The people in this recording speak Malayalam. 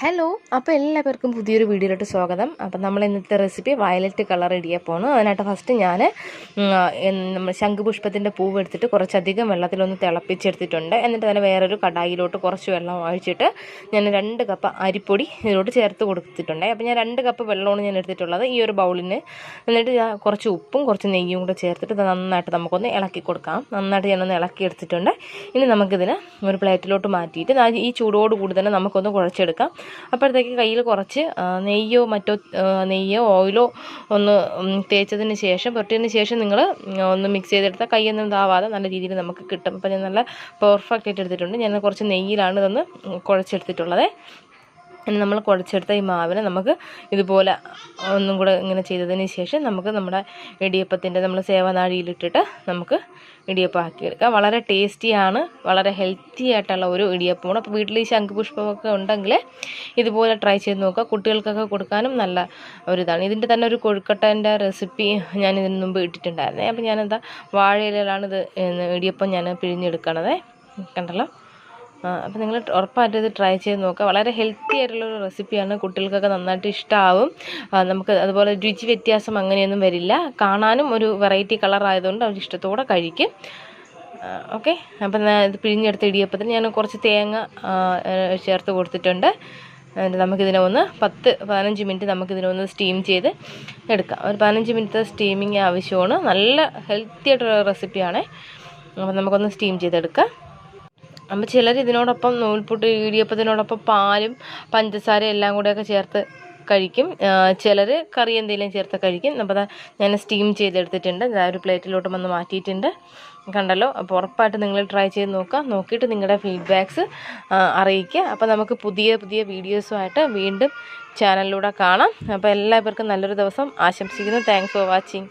ഹലോ അപ്പോൾ എല്ലാവർക്കും പുതിയൊരു വീഡിയോയിലോട്ട് സ്വാഗതം. അപ്പം നമ്മൾ ഇന്നത്തെ റെസിപ്പി വയലറ്റ് കളർ ഇടിയപ്പമാണ് അതിനായിട്ട് ഫസ്റ്റ് ഞാൻ നമ്മൾ ശംഖുപുഷ്പത്തിന്റെ പൂവ് എടുത്തിട്ട് കുറച്ചധികം വെള്ളത്തിലൊന്ന് തിളപ്പിച്ചെടുത്തിട്ടുണ്ട്. എന്നിട്ട് തന്നെ വേറൊരു കടായിലോട്ട് കുറച്ച് വെള്ളം ഒഴിച്ചിട്ട് ഞാൻ രണ്ട് കപ്പ് അരിപ്പൊടി ഇതിലോട്ട് ചേർത്ത് കൊടുത്തിട്ടുണ്ട്. അപ്പോൾ ഞാൻ രണ്ട് കപ്പ് വെള്ളമാണ് ഞാൻ എടുത്തിട്ടുള്ളത് ഈ ഒരു ബൗളിന്. എന്നിട്ട് ഞാൻ കുറച്ച് ഉപ്പും കുറച്ച് നെയ്യും കൂടെ ചേർത്തിട്ട് നന്നായിട്ട് നമുക്കൊന്ന് ഇളക്കി കൊടുക്കാം. നന്നായിട്ട് ഞാനൊന്ന് ഇളക്കി എടുത്തിട്ടുണ്ട്. ഇനി നമുക്കിതിന് ഒരു പ്ലേറ്റിലോട്ട് മാറ്റിയിട്ട് ഈ ചൂടോട് കൂടി തന്നെ നമുക്കൊന്ന് കുഴച്ചെടുക്കാം. അപ്പോഴത്തേക്ക് കയ്യിൽ കുറച്ച് നെയ്യോ മറ്റോ നെയ്യോ ഓയിലോ ഒന്ന് തേച്ചതിന് ശേഷം പുരട്ടിയതിന് ശേഷം നിങ്ങൾ ഒന്ന് മിക്സ് ചെയ്തെടുത്താൽ കൈയൊന്നും ഇതാവാതെ നല്ല രീതിയിൽ നമുക്ക് കിട്ടും. അപ്പോൾ ഞാൻ നല്ല പെർഫെക്റ്റ് ആയിട്ട് എടുത്തിട്ടുണ്ട്. ഞാൻ കുറച്ച് നെയ്യിലാണ് ഇതൊന്ന് കുഴച്ചെടുത്തിട്ടുള്ളത്. ഇനി നമ്മൾ കുഴച്ചെടുത്ത ഈ മാവിനെ നമുക്ക് ഇതുപോലെ ഒന്നും കൂടെ ഇങ്ങനെ ചെയ്തതിന് ശേഷം നമുക്ക് നമ്മുടെ ഇടിയപ്പത്തിന്റെ നമ്മൾ സേവനാഴിയിലിട്ടിട്ട് നമുക്ക് ഇടിയപ്പം ആക്കിയെടുക്കാം വളരെ ടേസ്റ്റിയാണ് വളരെ ഹെൽത്തി ആയിട്ടുള്ള ഒരു ഇടിയപ്പമാണ്. അപ്പോൾ വീട്ടിൽ ഈ ശംഖുപുഷ്പമൊക്കെ ഉണ്ടെങ്കിൽ ഇതുപോലെ ട്രൈ ചെയ്ത് നോക്കുക. കുട്ടികൾക്കൊക്കെ കൊടുക്കാനും നല്ല ഒരിതാണ് ഇതിന്റെ തന്നെ ഒരു കൊഴുക്കട്ടേന്റെ റെസിപ്പി ഞാൻ ഇതിന് മുമ്പ് ഇട്ടിട്ടുണ്ടായിരുന്നേ. അപ്പോൾ ഞാനെന്താ വാഴയിലാണ് ഇത് ഇടിയപ്പം ഞാൻ പിഴിഞ്ഞെടുക്കണത്. കണ്ടല്ലോ? അപ്പോൾ നിങ്ങൾ ഉറപ്പായിട്ടും ഇത് ട്രൈ ചെയ്ത് നോക്കുക. വളരെ ഹെൽത്തി ആയിട്ടുള്ളൊരു റെസിപ്പിയാണ് കുട്ടികൾക്കൊക്കെ നന്നായിട്ട് ഇഷ്ടമാവും നമുക്ക് അതുപോലെ രുചി വ്യത്യാസം അങ്ങനെയൊന്നും വരില്ല. കാണാനും ഒരു വെറൈറ്റി കളർ ആയതുകൊണ്ട് അവർ ഇഷ്ടത്തോടെ കഴിക്കും. ഓക്കെ അപ്പം ഇത് പിഴിഞ്ഞെടുത്ത ഇടിയപ്പത്തിന് ഞാൻ കുറച്ച് തേങ്ങ ചേർത്ത് കൊടുത്തിട്ടുണ്ട്. നമുക്കിതിനെ ഒന്ന് പത്ത് പതിനഞ്ച് മിനിറ്റ് നമുക്കിതിനെ ഒന്ന് സ്റ്റീം ചെയ്ത് എടുക്കാം. ഒരു പതിനഞ്ച് മിനിറ്റ് സ്റ്റീമിങ് ആവശ്യമാണ്. നല്ല ഹെൽത്തി ആയിട്ടുള്ള റെസിപ്പിയാണ് അപ്പം നമുക്കൊന്ന് സ്റ്റീം ചെയ്തെടുക്കാം. അപ്പോൾ ചിലർ ഇതിനോടൊപ്പം നൂൽപുട്ട് ഇടിയപ്പത്തിനോടൊപ്പം പാലും പഞ്ചസാരയും എല്ലാം കൂടെയൊക്കെ ചേർത്ത് കഴിക്കും. ചിലർ കറി എന്തെങ്കിലും ചേർത്ത് കഴിക്കും. അപ്പോൾ ഞാൻ സ്റ്റീം ചെയ്തെടുത്തിട്ടുണ്ട്. ഞാൻ ഒരു പ്ലേറ്റിലോട്ട് വന്ന് മാറ്റിയിട്ടുണ്ട്. കണ്ടല്ലോ? അപ്പോൾ ഉറപ്പായിട്ട് നിങ്ങൾ ട്രൈ ചെയ്ത് നോക്കുക. നോക്കിയിട്ട് നിങ്ങളുടെ ഫീഡ്ബാക്ക്സ് അറിയിക്കുക. അപ്പോൾ നമുക്ക് പുതിയ പുതിയ വീഡിയോസുമായിട്ട് വീണ്ടും ചാനലിലൂടെ കാണാം. അപ്പോൾ എല്ലാവർക്കും നല്ലൊരു ദിവസം. ആശംസിക്കുന്നു. Thanks for watching.